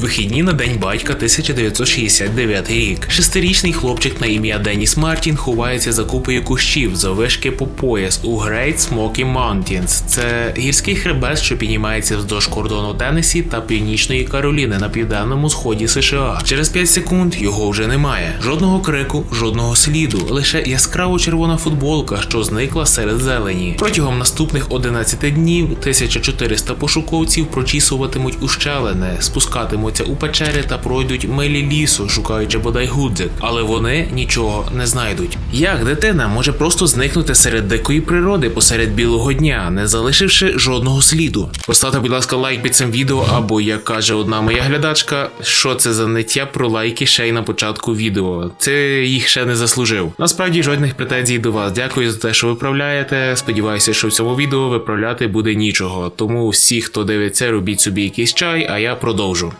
Вихідні на день батька 1969 рік. Шестирічний хлопчик на ім'я Деніс Мартін ховається за купою кущів завишки по пояс у Great Smoky Mountains. Це гірський хребет, що піднімається вздовж кордону Теннессі та Північної Кароліни на південному сході США. Через 5 секунд його вже немає. Жодного крику, жодного сліду, лише яскраво червона футболка, що зникла серед зелені. Протягом наступних 11 днів 1400 пошуковців прочісуватимуть ущелини, спускатимуться у печери та пройдуть милі лісу, шукаючи бодай гудзик, але вони нічого не знайдуть. Як дитина може просто зникнути серед дикої природи посеред білого дня, не залишивши жодного сліду? Поставте, будь ласка, лайк під цим відео, або як каже одна моя глядачка, що це за ниття про лайки ще й на початку відео. Це їх ще не заслужив. Насправді жодних претензій до вас. Дякую за те, що виправляєте. Сподіваюся, що в цьому відео виправляти буде нічого. Тому всі, хто дивиться, робіть собі якийсь чай, а я продовжу.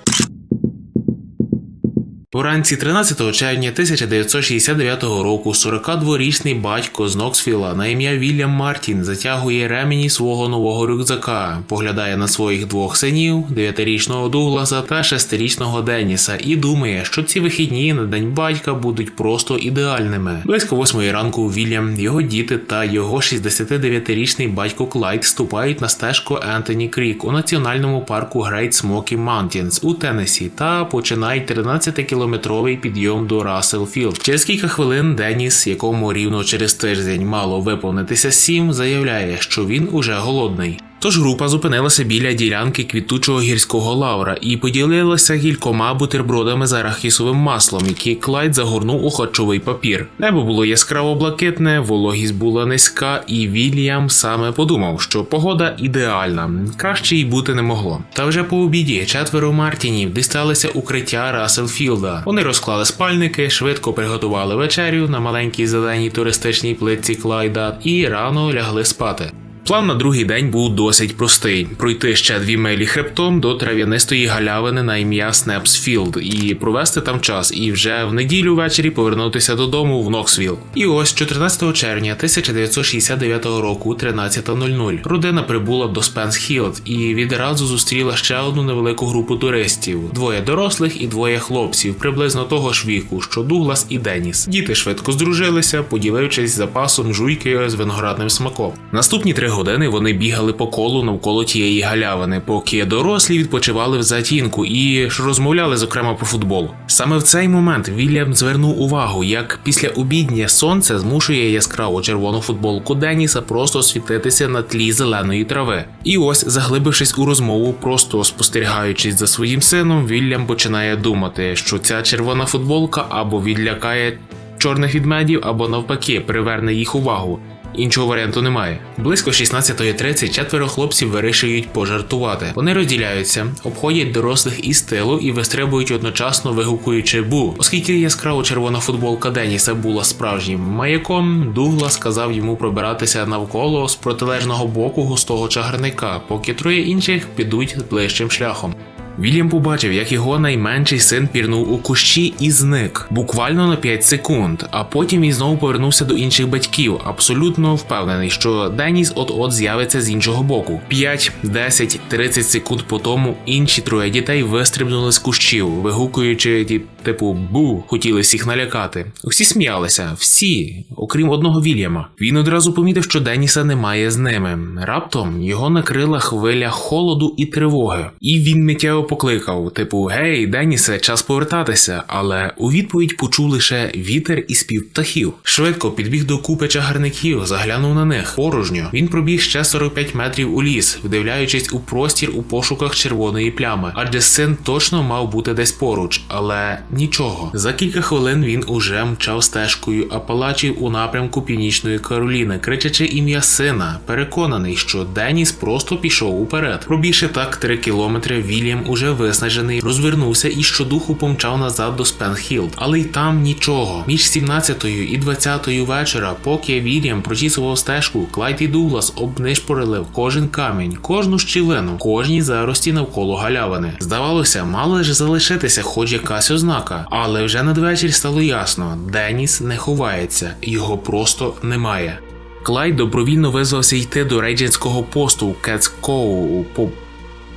Уранці 13 червня 1969 року 42-річний батько з Ноксфіла на ім'я Вільям Мартін затягує ремені свого нового рюкзака, поглядає на своїх двох синів, 9-річного Дугласа та 6-річного Деніса, і думає, що ці вихідні на день батька будуть просто ідеальними. Близько 8 ранку Вільям, його діти та його 69-річний батько Клайд ступають на стежку Ентоні Крік у національному парку Great Smoky Mountains у Теннессі та починають 13 кілометровий підйом до Расселфілд. Через кілька хвилин Деніс, якому рівно через тиждень мало виповнитися сім, заявляє, що він уже голодний. Тож група зупинилася біля ділянки квітучого гірського лавра і поділилася кількома бутербродами з арахісовим маслом, які Клайд загорнув у харчовий папір. Небо було яскраво блакитне, вологість була низька, і Вільям саме подумав, що погода ідеальна, краще й бути не могло. Та вже по обіді четверо Мартінів дісталися укриття Расселфілда. Вони розклали спальники, швидко приготували вечерю на маленькій зеленій туристичній плитці Клайда і рано лягли спати. План на другий день був досить простий: пройти ще дві милі хребтом до трав'янистої галявини на ім'я Снепсфілд і провести там час, і вже в неділю ввечері повернутися додому в Ноксвіл. І ось 14 червня 1969 року, 13.00, родина прибула до Спенсхілд і відразу зустріла ще одну невелику групу туристів: двоє дорослих і двоє хлопців, приблизно того ж віку, що Дуглас і Деніс. Діти швидко здружилися, поділившись запасом жуйки з виноградним смаком. Наступні три години вони бігали по колу навколо тієї галявини, поки дорослі відпочивали в затінку і ж розмовляли зокрема про футбол. Саме в цей момент Вільям звернув увагу, як після обідня сонце змушує яскраву червону футболку Деніса просто світитися на тлі зеленої трави. І ось, заглибившись у розмову, просто спостерігаючись за своїм сином, Вільям починає думати, що ця червона футболка або відлякає чорних відмедів, або навпаки приверне їх увагу. Іншого варіанту немає. Близько 16.30 четверо хлопців вирішують пожартувати. Вони розділяються, обходять дорослих із тилу і вистрибують одночасно вигукуючи бу. Оскільки яскраво червона футболка Деніса була справжнім маяком, Дугла сказав йому пробиратися навколо з протилежного боку густого чагарника, поки троє інших підуть ближчим шляхом. Вільям побачив, як його найменший син пірнув у кущі і зник буквально на 5 секунд, а потім він знову повернувся до інших батьків, абсолютно впевнений, що Деніс от-от з'явиться з іншого боку. 5, 10, 30 секунд по тому інші троє дітей вистрибнули з кущів, вигукуючи ті, типу бу, хотіли всіх налякати. Всі сміялися, всі, окрім одного Вільяма. Він одразу помітив, що Деніса немає з ними. Раптом його накрила хвиля холоду і тривоги, і він миттєво покликав: типу, гей, Денісе, час повертатися. Але у відповідь почув лише вітер і спів птахів. Швидко підбіг до купи чагарників, заглянув на них порожньо. Він пробіг ще 45 метрів у ліс, вдивляючись у простір у пошуках червоної плями, адже син точно мав бути десь поруч, але нічого. За кілька хвилин він уже мчав стежкою Апалачів у напрямку Північної Кароліни, кричачи ім'я сина, переконаний, що Деніс просто пішов уперед. Пробігши так три кілометри, Вільям уже виснажений, розвернувся і щодуху помчав назад до Спенхілд. Але й там нічого. Між 17 і 20 вечора, поки Вільям прочісував стежку, Клайд і Дуглас обнишпорили кожен камінь, кожну щілину, кожній зарості навколо галявини. Здавалося, мала ж залишитися хоч якась ознака, але вже надвечір стало ясно: Деніс не ховається, його просто немає. Клайд добровільно визвався йти до рейдженського посту Кетскоу по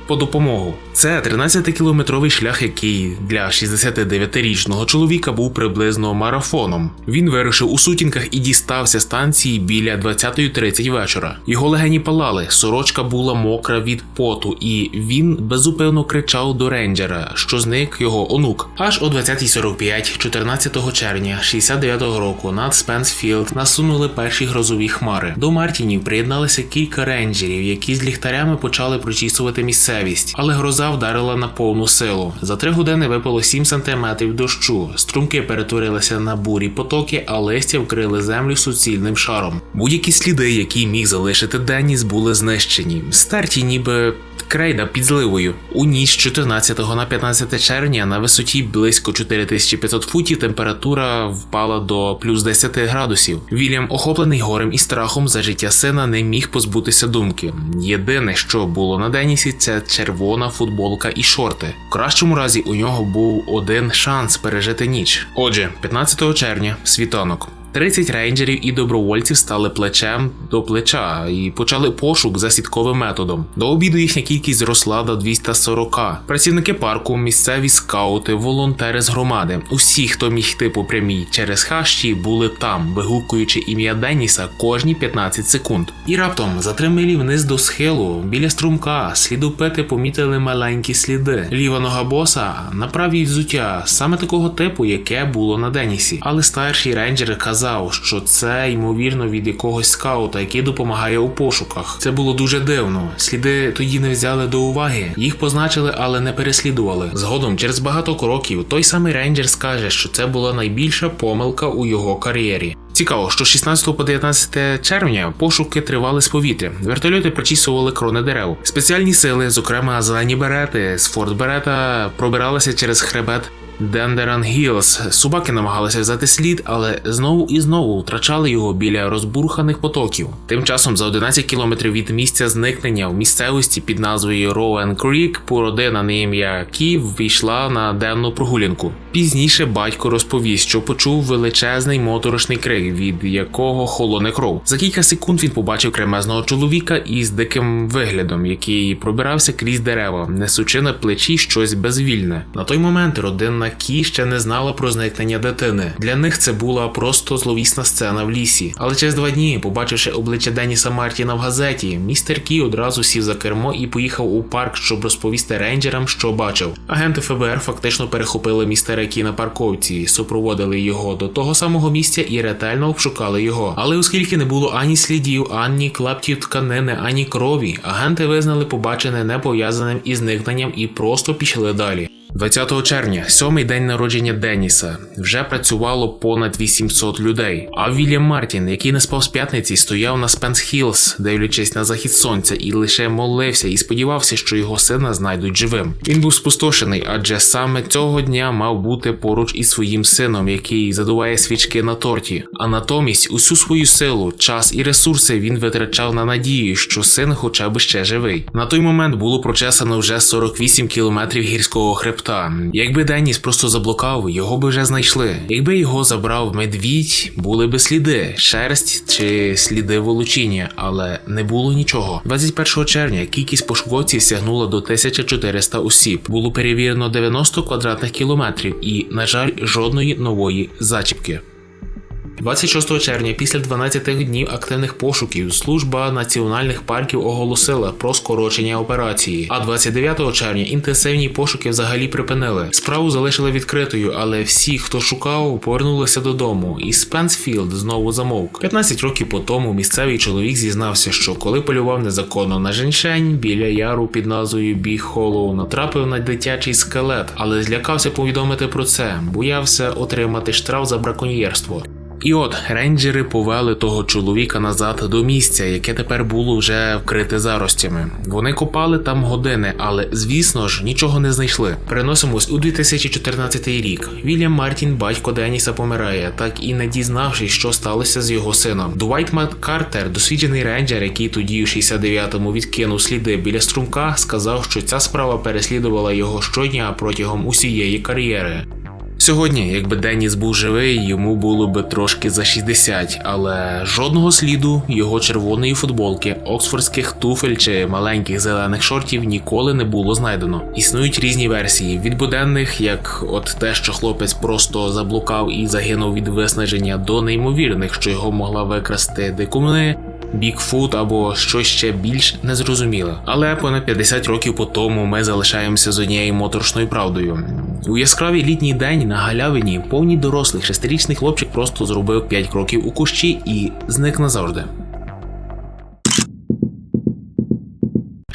по допомогу. Це 13-кілометровий шлях, який для 69-річного чоловіка був приблизно марафоном. Він вирушив у сутінках і дістався станції біля 20.30 вечора. Його легені палали, сорочка була мокра від поту, і він безупинно кричав до рейнджера, що зник його онук. Аж о 20.45, 14 червня 69-го року над Спенсфілд насунули перші грозові хмари. До Мартінів приєдналися кілька рейнджерів, які з ліхтарями почали прочісувати місцевість, але гроза вдарила на повну силу. За три години випало 7 сантиметрів дощу. Струмки перетворилися на бурі потоки, а листя вкрили землю суцільним шаром. Будь-які сліди, які міг залишити Деніс, були знищені, стерті, ніби. Крейда під зливою. У ніч 14 на 15 червня на висоті близько 4500 футів температура впала до плюс 10 градусів. Вільям, охоплений горем і страхом за життя сина, не міг позбутися думки. Єдине, що було на Денісі, це червона футболка і шорти. В кращому разі у нього був один шанс пережити ніч. Отже, 15 червня, світанок. 30 рейнджерів і добровольців стали плечем до плеча і почали пошук за сітковим методом. До обіду їхня кількість зросла до 240. Працівники парку, місцеві скаути, волонтери з громади. Усі, хто міг йти по прямій через хащі, були там, вигукуючи ім'я Деніса кожні 15 секунд. І раптом, за три милі вниз до схилу, біля струмка, слідопити помітили маленькі сліди. Ліва нога боса на правій взуття, саме такого типу, яке було на Денісі. Але старший рейнджер казав, що це ймовірно від якогось скаута, який допомагає у пошуках. Це було дуже дивно. Сліди тоді не взяли до уваги. Їх позначили, але не переслідували. Згодом, через багато кроків, той самий рейнджер скаже, що це була найбільша помилка у його кар'єрі. Цікаво, що з 16 по 19 червня пошуки тривали з повітря. Вертольоти прочісували крони дерев. Спеціальні сили, зокрема зелені берети з Форт Берета, пробиралися через хребет Дендеран Гілс. Собаки намагалися взяти слід, але знову і знову втрачали його біля розбурханих потоків. Тим часом за 11 кілометрів від місця зникнення в місцевості під назвою Роуен Крік породина на ім'я Ків ввійшла на денну прогулянку. Пізніше батько розповість, що почув величезний моторошний крик, від якого холоне кров. За кілька секунд він побачив кремезного чоловіка із диким виглядом, який пробирався крізь дерева, несучи на плечі щось безвільне. На той момент родина Кі ще не знала про зникнення дитини. Для них це була просто зловісна сцена в лісі. Але через два дні, побачивши обличчя Деніса Мартіна в газеті, містер Кі одразу сів за кермо і поїхав у парк, щоб розповісти рейнджерам, що бачив. Агенти ФБР фактично перехопили містера Кі на парковці, супроводили його до того самого місця і ретельно обшукали його. Але оскільки не було ані слідів, ані клаптів тканини, ані крові, агенти визнали побачене не пов'язаним із зникненням і просто пішли далі. 20 червня, сьомий день народження Деніса, вже працювало понад 800 людей. А Вільям Мартін, який не спав з п'ятниці, стояв на Спенс Хілс, дивлячись на захід сонця, і лише молився і сподівався, що його сина знайдуть живим. Він був спустошений, адже саме цього дня мав бути поруч із своїм сином, який задуває свічки на торті. А натомість усю свою силу, час і ресурси він витрачав на надію, що син хоча б ще живий. На той момент було прочесано вже 48 кілометрів гірського хребта. Якби Деніс просто заблукав, його би вже знайшли. Якби його забрав медвідь, були би сліди, шерсть чи сліди волочіння, але не було нічого. 21 червня кількість пошуковців сягнула до 1400 осіб. Було перевірено 90 квадратних кілометрів і, на жаль, жодної нової зачіпки. 26 червня, після 12 днів активних пошуків, служба національних парків оголосила про скорочення операції. А 29 червня інтенсивні пошуки взагалі припинили. Справу залишили відкритою, але всі, хто шукав, повернулися додому, і Спенсфілд знову замовк. 15 років по тому місцевий чоловік зізнався, що коли полював незаконно на женьшень біля яру під назвою Біг Холлоу, натрапив на дитячий скелет, але злякався повідомити про це, боявся отримати штраф за браконьєрство. І от рейнджери повели того чоловіка назад до місця, яке тепер було вже вкрите заростями. Вони копали там години, але звісно ж нічого не знайшли. Переносимось у 2014 рік. Вільям Мартін, батько Деніса, помирає, так і не дізнавшись, що сталося з його сином. Дуайт Маккартер, досвідчений рейнджер, який тоді у 69-му відкинув сліди біля струмка, сказав, що ця справа переслідувала його щодня протягом усієї кар'єри. Сьогодні, якби Деніс був живий, йому було би трошки за 60, але жодного сліду його червоної футболки, оксфордських туфель чи маленьких зелених шортів ніколи не було знайдено. Існують різні версії від буденних, як от те, що хлопець просто заблукав і загинув від виснаження, до неймовірних, що його могла викрасти дикуни. Бікфут або щось ще більш незрозуміле. Але понад 50 років по тому ми залишаємося з однією моторошною правдою. У яскравий літній день на галявині повній дорослих шестирічний хлопчик просто зробив 5 кроків у кущі і зник назавжди.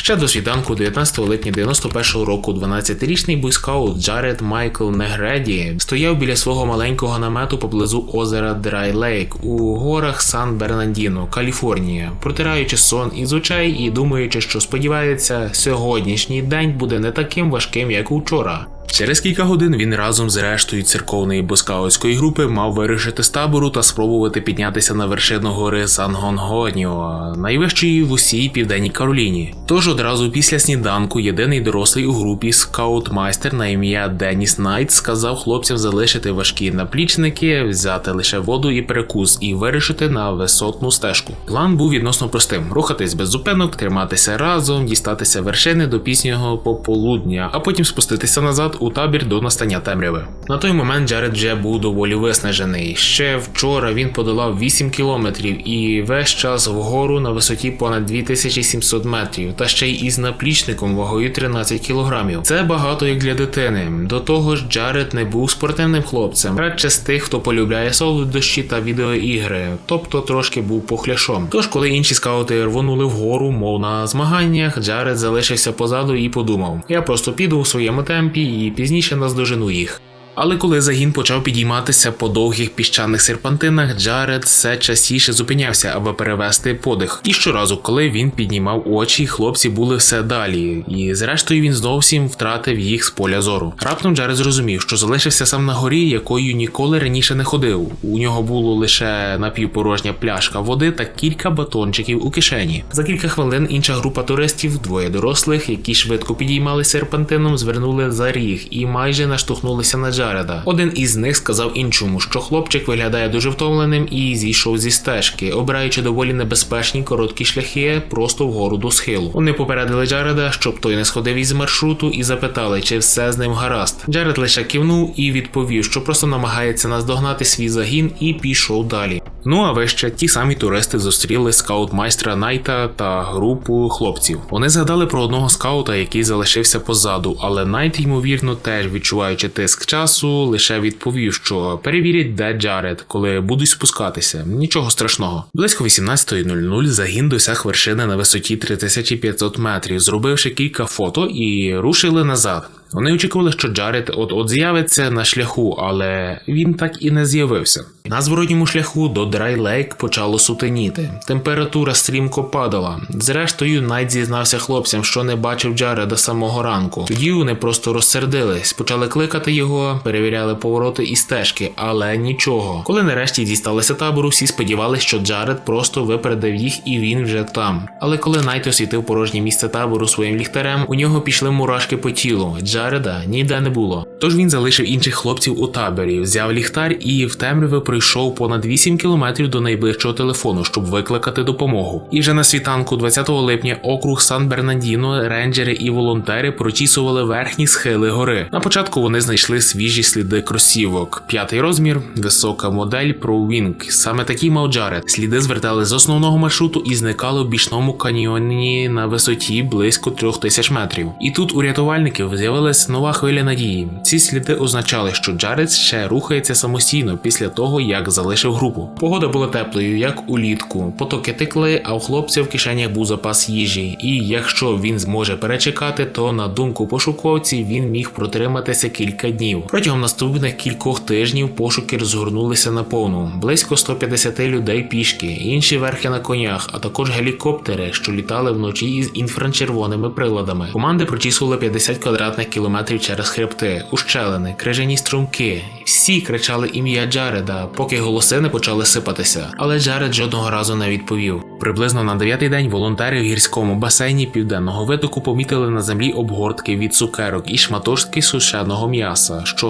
Ще до світанку 19 липня 91 року 12-річний бойскаут Джаред Майкл Негреді стояв біля свого маленького намету поблизу озера Драй Лейк у горах Сан Бернандіно, Каліфорнія, протираючи сон із очей і думаючи, що сподівається, сьогоднішній день буде не таким важким, як учора. Через кілька годин він разом з рештою церковної боскаутської групи мав вирішити з табору та спробувати піднятися на вершину гори Сан Гонгоніо, найвищої в усій південній Кароліні. Тож одразу після сніданку єдиний дорослий у групі скаут-майстер на ім'я Деніс Найт сказав хлопцям залишити важкі наплічники, взяти лише воду і перекус і вирішити на висотну стежку. План був відносно простим: рухатись без зупинок, триматися разом, дістатися вершини до пізнього пополудня, а потім спуститися назад у табір до настання темряви. На той момент Джаред вже був доволі виснажений. Ще вчора він подолав 8 кілометрів і весь час вгору на висоті понад 2700 метрів, та ще й із наплічником вагою 13 кілограмів. Це багато як для дитини. До того ж, Джаред не був спортивним хлопцем, радше з тих, хто полюбляє солодощі та відеоігри, тобто трошки був похляшом. Тож, коли інші скаути рвонули вгору, мов на змаганнях, Джаред залишився позаду і подумав: я просто піду у своєму темпі пізніше наздожену їх. Але коли загін почав підійматися по довгих піщаних серпантинах, Джаред все частіше зупинявся, аби перевести подих. І щоразу, коли він піднімав очі, хлопці були все далі, і зрештою він зовсім втратив їх з поля зору. Раптом Джаред зрозумів, що залишився сам на горі, якою ніколи раніше не ходив. У нього було лише напівпорожня пляшка води та кілька батончиків у кишені. За кілька хвилин інша група туристів, двоє дорослих, які швидко підіймали серпантином, звернули за ріг і майже наштовхнулися на Джареда. Один із них сказав іншому, що хлопчик виглядає дуже втомленим і зійшов зі стежки, обираючи доволі небезпечні короткі шляхи просто вгору до схилу. Вони попередили Джареда, щоб той не сходив із маршруту, і запитали, чи все з ним гаразд. Джаред лише кивнув і відповів, що просто намагається наздогнати свій загін, і пішов далі. Ну а вище ті самі туристи зустріли скаут-майстра Найта та групу хлопців. Вони згадали про одного скаута, який залишився позаду, але Найт, ймовірно, теж відчуваючи тиск часу, лише відповів, що перевірять, де Джаред, коли будуть спускатися. Нічого страшного. Близько 18.00 загін досяг вершини на висоті 3500 метрів, зробивши кілька фото і рушили назад. Вони очікували, що Джаред от-от з'явиться на шляху, але він так і не з'явився. На зворотньому шляху до Драй-Лейк почало сутеніти. Температура стрімко падала. Зрештою, Найт зізнався хлопцям, що не бачив Джареда самого ранку. Тоді вони просто розсердились, почали кликати його, перевіряли повороти і стежки, але нічого. Коли нарешті дісталися табору, всі сподівалися, що Джаред просто випередив їх і він вже там. Але коли Найт освітив порожнє місце табору своїм ліхтарем, у нього пішли мурашки по тілу. Джареда ніде не було. Тож він залишив інших хлопців у таборі, взяв ліхтар і в темряві пройшов понад 8 кілометрів до найближчого телефону, щоб викликати допомогу. І вже на світанку 20 липня округ Сан Бернандіно, рейнджери і волонтери прочісували верхні схили гори. На початку вони знайшли свіжі сліди кросівок, п'ятий розмір, висока модель ProWing. Саме такий мав Джаред. Сліди звертали з основного маршруту і зникали в бічному каньйоні на висоті близько трьох тисяч метрів. І тут у рятувальників з'явилась нова хвиля надії. Ці сліди означали, що Джаред ще рухається самостійно після того, як залишив групу. Погода була теплою, як улітку. Потоки текли, а у хлопця в кишенях був запас їжі. І якщо він зможе перечекати, то на думку пошуковців він міг протриматися кілька днів. Протягом наступних кількох тижнів пошуки розгорнулися наповну. Близько 150 людей пішки, інші верхи на конях, а також гелікоптери, що літали вночі із інфрачервоними приладами. Команди прочісували 50 квадратних кілометрів через хребти, ущелини, крижані струмки. Всі кричали ім'я Джареда, поки голоси не почали сипатися. Але Джаред жодного разу не відповів. Приблизно на дев'ятий день волонтери в гірському басейні південного витоку помітили на землі обгортки від цукерок і шматочки сушеного м'яса, що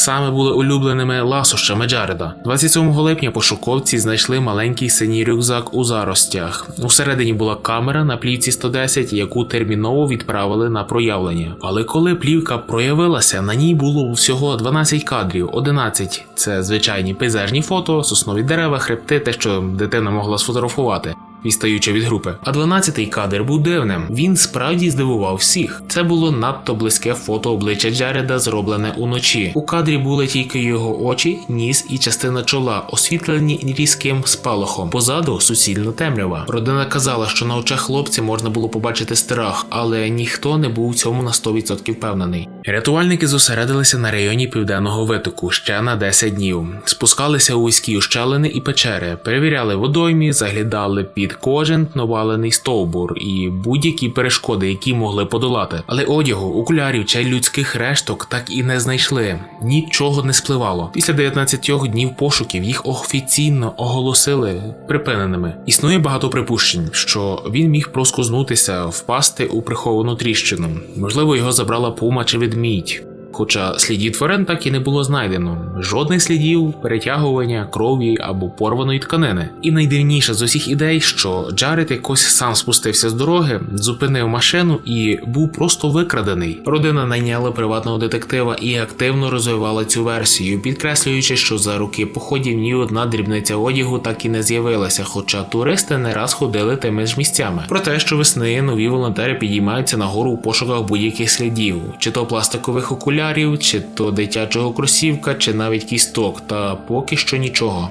саме були улюбленими ласощами Джареда. 27 липня пошуковці знайшли маленький синій рюкзак у заростях. Усередині була камера на плівці 110, яку терміново відправили на проявлення. Але коли плівка проявилася, на ній було всього 12 кадрів, 11 – це звичайні пейзажні фото, соснові дерева, хребти, те, що дитина могла сфотографувати. Відстаючи від групи. А 12-й кадр був дивним. Він справді здивував всіх. Це було надто близьке фото обличчя Джареда, зроблене уночі. У кадрі були тільки його очі, ніс і частина чола, освітлені різким спалахом. Позаду суцільна темрява. Родина казала, що на очах хлопця можна було побачити страх, але ніхто не був у цьому на 100% впевнений. Рятувальники зосередилися на районі південного витоку ще на 10 днів. Спускалися у вузькі ущелини і печери, перевіряли водоймі, заглядали під кожен навалений стовбур і будь-які перешкоди, які могли подолати. Але одягу, окулярів чи людських решток так і не знайшли. Нічого не спливало. Після 19 днів пошуків їх офіційно оголосили припиненими. Існує багато припущень, що він міг проскознутися, впасти у приховану тріщину. Можливо, його забрала пума чи ведмідь. Хоча слідів тварин так і не було знайдено, жодних слідів перетягування крові або порваної тканини. І найдивніше з усіх ідей, що Джаред якось сам спустився з дороги, зупинив машину і був просто викрадений. Родина найняла приватного детектива і активно розвивала цю версію, підкреслюючи, що за роки походів ні одна дрібниця одягу так і не з'явилася, хоча туристи не раз ходили тими ж місцями. Про те, що весни нові волонтери підіймаються нагору у пошуках будь-яких слідів, чи то пластикових окулярів, чи то дитячого кросівка, чи навіть кісток, та поки що нічого.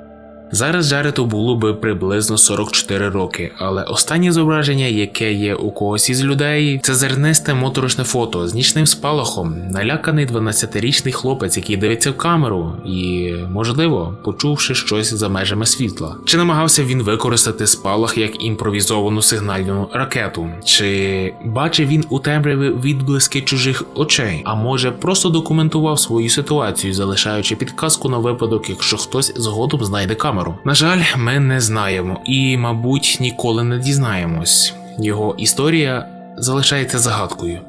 Зараз Джарету було би приблизно 44 роки, але останнє зображення, яке є у когось із людей, це зернисте моторошне фото з нічним спалахом, наляканий 12-річний хлопець, який дивиться в камеру, і, можливо, почувши щось за межами світла. Чи намагався він використати спалах як імпровізовану сигнальну ракету? Чи бачив він у темряві відблиски чужих очей? А може просто документував свою ситуацію, залишаючи підказку на випадок, якщо хтось згодом знайде камеру? На жаль, ми не знаємо і, мабуть, ніколи не дізнаємось. Його історія залишається загадкою.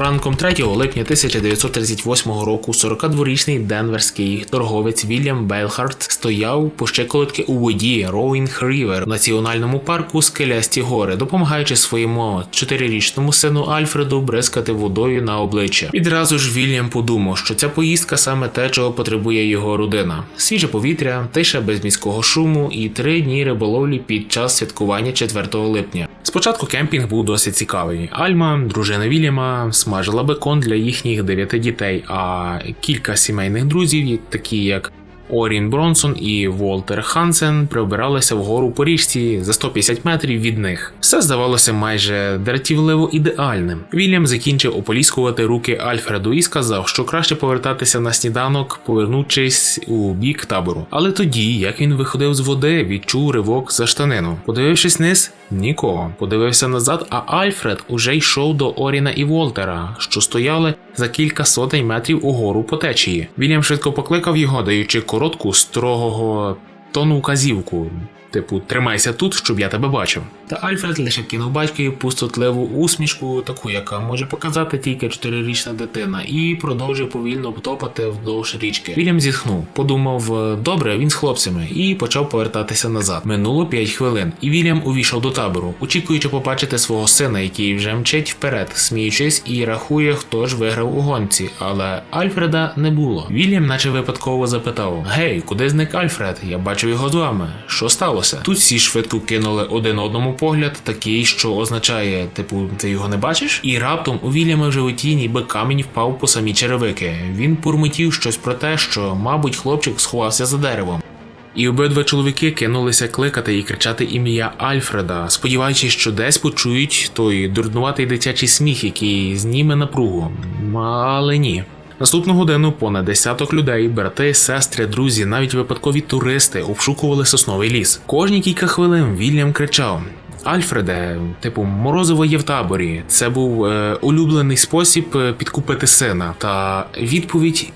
Ранком 3 липня 1938 року 42-річний денверський торговець Вільям Бейлхарт стояв по щеколотки у воді Роуінг Рівер в національному парку Скелясті гори, допомагаючи своєму 4-річному сину Альфреду бризкати водою на обличчя. Відразу ж Вільям подумав, що ця поїздка саме те, чого потребує його родина: свіже повітря, тиша без міського шуму і три дні риболовлі під час святкування 4 липня. Спочатку кемпінг був досить цікавий. Альма, дружина Вільяма, смажила бекон для їхніх дев'яти дітей, а кілька сімейних друзів, такі як Орін Бронсон і Волтер Хансен прибиралися вгору по річці за 150 метрів від них. Все здавалося майже дратівливо ідеальним. Вільям закінчив ополіскувати руки Альфреду і сказав, що краще повертатися на сніданок, повернувшись у бік табору. Але тоді, як він виходив з води, відчув ривок за штанину. Подивившись вниз, нікого. Подивився назад, а Альфред уже йшов до Оріна і Волтера, що стояли за кілька сотень метрів угору по течії. Вільям швидко покликав його, даючи коротку строгого тону указівку. Типу, тримайся тут, щоб я тебе бачив. Та Альфред лише кинув батькові пустотливу усмішку, таку, яка може показати тільки чотирирічна дитина, і продовжив повільно топати вдовж річки. Вільям зітхнув, подумав, добре, він з хлопцями, і почав повертатися назад. Минуло 5 хвилин, і Вільям увійшов до табору, очікуючи побачити свого сина, який вже мчить вперед, сміючись і рахує, хто ж виграв у гонці. Але Альфреда не було. Вільям, наче випадково запитав: Гей, куди зник Альфред? Я бачив його з вами. Що сталося? Тут всі швидко кинули один одному погляд, такий, що означає, типу, ти його не бачиш? І раптом у Вільяма в животі ніби камінь впав по самі черевики. Він пурмотів щось про те, що, мабуть, хлопчик сховався за деревом. І обидва чоловіки кинулися кликати і кричати ім'я Альфреда, сподіваючись, що десь почують той дурнуватий дитячий сміх, який зніме напругу. Але ні. Наступну годину понад десяток людей, брати, сестри, друзі, навіть випадкові туристи обшукували сосновий ліс. Кожні кілька хвилин Вільям кричав. Альфреде, типу, морозиво є в таборі. Це був е, улюблений спосіб е, підкупити сина. Та відповідь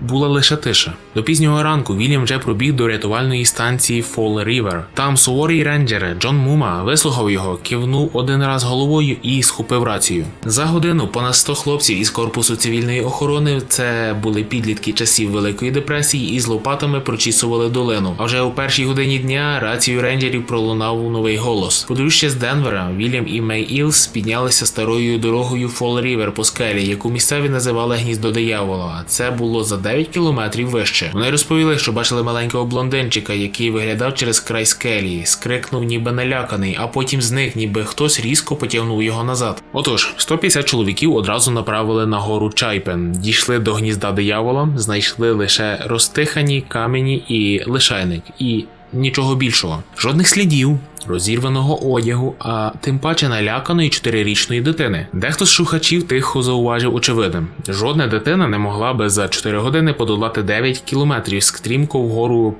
була лише тиша. До пізнього ранку Вільям вже пробіг до рятувальної станції Фол Рівер. Там суворий рейнджер Джон Мума вислухав його, кивнув один раз головою і схопив рацію. За годину понад 100 хлопців із корпусу цивільної охорони, це були підлітки часів Великої депресії, із лопатами прочісували долину. А вже у першій годині дня рацію рейнджерів пролунав новий голос. Подружжя з Денвера, Вільям і Мей Ілс піднялися старою дорогою Фол Рівер по скелі, яку місцеві називали гніздо диявола. Це було за 9 кілометрів вище. Вони розповіли, що бачили маленького блондинчика, який виглядав через край скелі, скрикнув, ніби наляканий, а потім зник, ніби хтось різко потягнув його назад. Отож, 150 чоловіків одразу направили на гору Чайпен, дійшли до гнізда диявола, знайшли лише розтихані камені і лишайник, і нічого більшого, жодних слідів. Розірваного одягу, а тим паче наляканої чотирирічної дитини. Дехто з шухачів тихо зауважив очевидним: жодна дитина не могла би за 4 години подолати 9 кілометрів стрімко вгору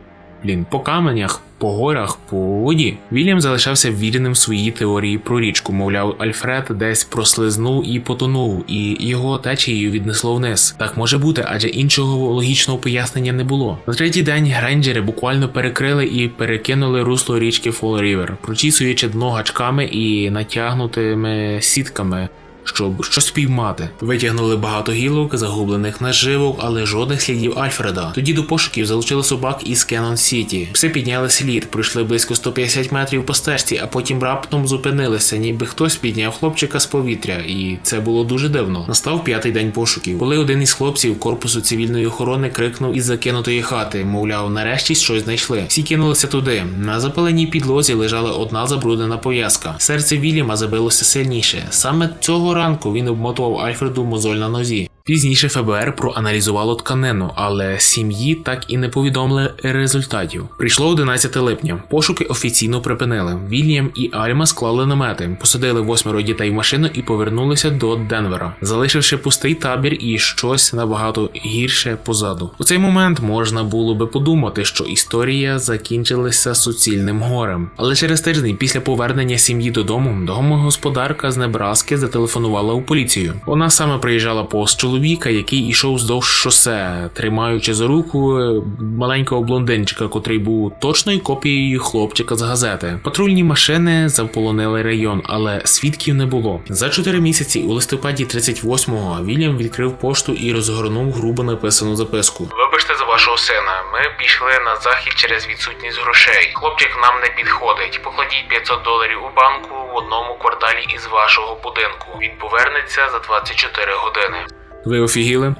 блін, по каменях, по горах, по воді. Вільям залишався віреним своїй теорії про річку. Мовляв, Альфред десь прослизнув і потонув, і його течією віднесло вниз. Так може бути, адже іншого логічного пояснення не було. На третій день рейнджери буквально перекрили і перекинули русло річки Фол Рівер, прочісуючи дно гачками і натягнутими сітками щоб щось піймати. Витягнули багато гілок, загублених наживок, але жодних слідів Альфреда. Тоді до пошуків залучили собак із Кеннон Сіті. Пси підняли слід, пройшли близько 150 метрів по стежці, а потім раптом зупинилися, ніби хтось підняв хлопчика з повітря, і це було дуже дивно. Настав п'ятий день пошуків, коли один із хлопців корпусу цивільної охорони крикнув із закинутої хати, мовляв, нарешті щось знайшли. Всі кинулися туди. На запаленій підлозі лежала одна забруднена пов'язка. Серце Вільяма забилося сильніше. Саме цього ранку він обмотував Альфреду мозоль на нозі. Пізніше ФБР проаналізувало тканину, але сім'ї так і не повідомили результатів. Прийшло 11 липня. Пошуки офіційно припинили. Вільям і Альма склали намети, посадили восьмеро дітей в машину і повернулися до Денвера, залишивши пустий табір і щось набагато гірше позаду. У цей момент можна було би подумати, що історія закінчилася суцільним горем. Але через тиждень після повернення сім'ї додому домогосподарка з Небраски зателефонувала у поліцію. Вона саме приїжджала повз чоловіка, який ішов вздовж шосе, тримаючи за руку е, маленького блондинчика, котрий був точною копією хлопчика з газети. Патрульні машини заполонили район, але свідків не було. За чотири місяці у листопаді 38-го Вільям відкрив пошту і розгорнув грубо написану записку. Вибачте за вашого сина. Ми пішли на захід через відсутність грошей. Хлопчик нам не підходить. Покладіть 500 доларів у банку в одному кварталі із вашого будинку. Він повернеться за 24 години. Ви офігіли?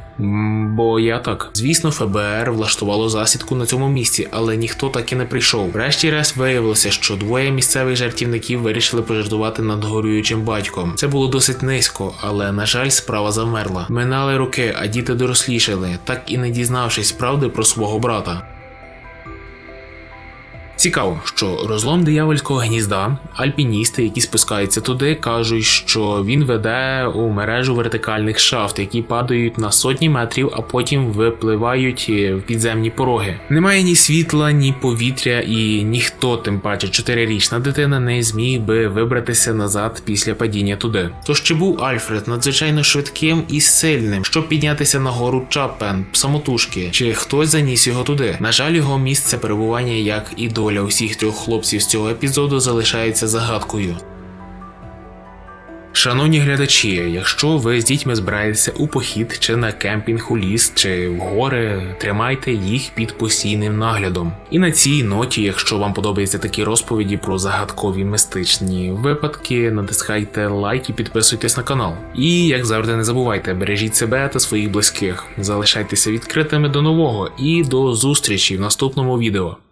Бо я так. Звісно, ФБР влаштувало засідку на цьому місці, але ніхто так і не прийшов. Врешті-решт виявилося, що двоє місцевих жартівників вирішили пожартувати над горюючим батьком. Це було досить низько, але на жаль, справа замерла. Минали роки, а діти дорослішали, так і не дізнавшись правди про свого брата. Цікаво, що розлом диявольського гнізда, альпіністи, які спускаються туди, кажуть, що він веде у мережу вертикальних шафт, які падають на сотні метрів, а потім випливають е, в підземні пороги. Немає ні світла, ні повітря, і ніхто, тим паче чотирирічна дитина, не зміг би вибратися назад після падіння туди. Тож чи був Альфред надзвичайно швидким і сильним, щоб піднятися на гору Чаппен, самотужки, чи хтось заніс його туди? На жаль, його місце перебування, як і доля усіх трьох хлопців з цього епізоду залишається загадкою. Шановні глядачі, якщо ви з дітьми збираєтеся у похід чи на кемпінг у ліс, чи в гори, тримайте їх під постійним наглядом. І на цій ноті, якщо вам подобаються такі розповіді про загадкові мистичні випадки, натискайте лайк і підписуйтесь на канал. І як завжди, не забувайте, бережіть себе та своїх близьких, залишайтеся відкритими до нового і до зустрічі в наступному відео.